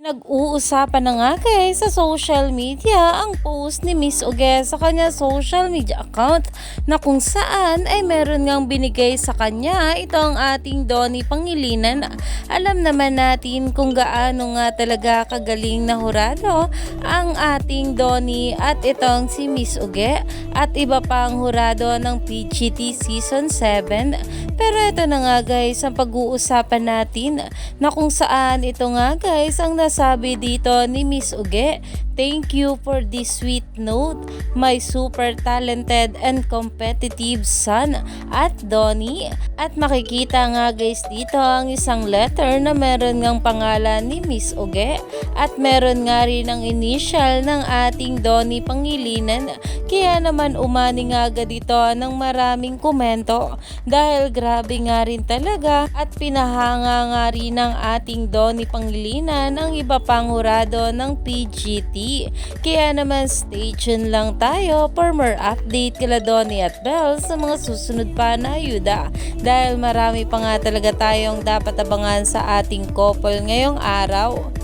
Nag-uusapan na nga guys sa social media ang post ni Miss Uge sa kanya social media account na kung saan ay meron ngang binigay sa kanya itong ating Donnie Pangilinan. Alam naman natin kung gaano nga talaga kagaling na hurado ang ating Donnie at itong si Miss Uge at iba pang hurado ng PGT Season 7. Pero ito na nga guys ang pag-uusapan natin na kung saan ito nga guys ang nasabi dito ni Miss Uge. Thank you for this sweet note, my super talented and competitive son at Donnie. At makikita nga guys dito ang isang letter na meron ngang pangalan ni Miss Uge at meron nga rin ang initial ng ating Donnie Pangilinan. Kaya naman umani nga agad dito ng maraming komento dahil grabe nga rin talaga at pinahanga nga rin ng ating Donnie Pangilinan ang iba pang hurado ng PGT. Kaya naman stay tuned lang tayo for more update kila Donnie at Belle sa mga susunod pa na ayuda dahil marami pa nga talaga tayong dapat abangan sa ating couple ngayong araw.